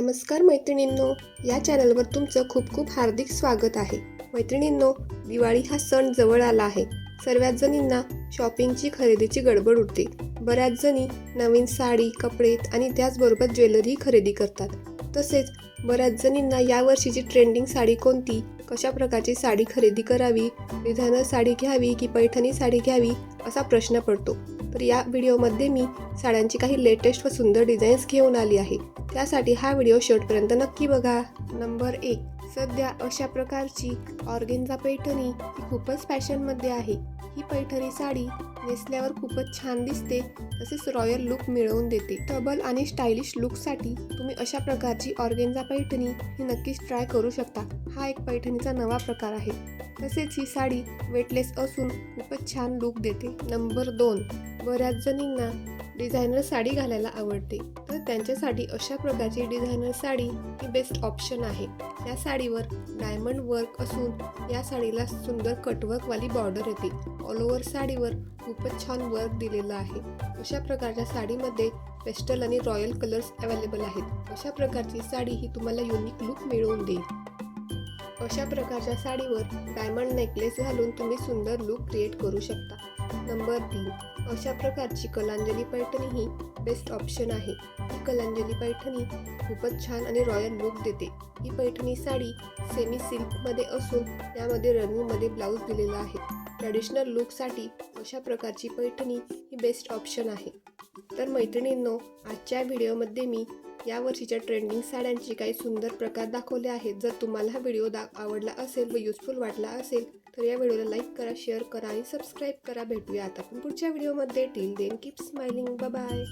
नमस्कार मैत्रिणींनो या चॅनलवर तुमचं खूप खूप हार्दिक स्वागत आहे. मैत्रिणींनो दिवाळी हा सण जवळ आला आहे. सर्वच जणींना शॉपिंगची खरेदीची गडबड उडते बऱ्याच जणी नवीन साडी कपडे आणि त्याचबरोबर ज्वेलरी खरेदी करतात. तसेच बऱ्याच जणींना यावर्षीची ट्रेंडिंग साडी कोणती कशा प्रकारची साडी खरेदी करावी डिझायनर साडी घ्यावी की पैठणी साडी घ्यावी असा प्रश्न पडतो. तर या व्हिडिओमध्ये मी साड्यांची काही लेटेस्ट व सुंदर डिझाईन्स घेऊन आली आहे. त्यासाठी हा व्हिडिओ शेवटपर्यंत नक्की बघा. नंबर एक. सध्या अशा प्रकारची ऑर्गेन्झा पैठणी ही खूपच फॅशनमध्ये आहे. ही पैठणी साडी नेसल्यावर खूपच छान दिसते तसेच रॉयल लुक मिळवून देते. टबल आणि स्टायलिश लुकसाठी तुम्ही अशा प्रकारची ऑर्गेन्झा पैठणी ही नक्कीच ट्राय करू शकता. हा एक पैठणीचा नवा प्रकार आहे. तसेच ही साडी वेटलेस असून खूपच छान लुक देते. नंबर दोन. बऱ्याच जणींना डिझायनर साडी घालायला आवडते तर त्यांच्यासाठी अशा प्रकारची डिझायनर साडी ही बेस्ट ऑप्शन आहे. या साडीवर डायमंड वर्क असून या साडीला सुंदर कटवर्कवाली बॉर्डर येते. ऑल ओव्हर साडीवर खूपच छान वर्क दिलेलं आहे. अशा प्रकारच्या साडीमध्ये पेस्टल आणि रॉयल कलर्स अवेलेबल आहेत. अशा प्रकारची साडी ही तुम्हाला युनिक लुक मिळवून देईल. अशा प्रकारच्या साडीवर डायमंड नेकलेस घालून तुम्ही सुंदर लुक क्रिएट करू शकता. नंबर तीन अशा प्रकारची कलांजली पैठणी ही बेस्ट ऑप्शन आहे. ही कलांजली पैठणी खूपच छान आणि रॉयल लुक देते. ही पैठणी साडी सेमी सिल्कमध्ये असून यामध्ये रनिंगमध्ये ब्लाऊज दिलेला आहे. ट्रॅडिशनल लुकसाठी अशा प्रकारची पैठणी ही बेस्ट ऑप्शन आहे. तर मैत्रिणींनो आजच्या व्हिडिओमध्ये मी या वर्षीच्या ट्रेंडिंग साड्यांचे काही सुंदर प्रकार दाखवले आहेत. जर तुम्हाला हा व्हिडिओ दा आवडला असेल व युजफुल वाटला असेल तर या व्हिडिओला लाईक करा शेअर करा आणि सबस्क्राईब करा. भेटूया आता आपण पुढच्या व्हिडिओमध्ये. Till then keep smiling bye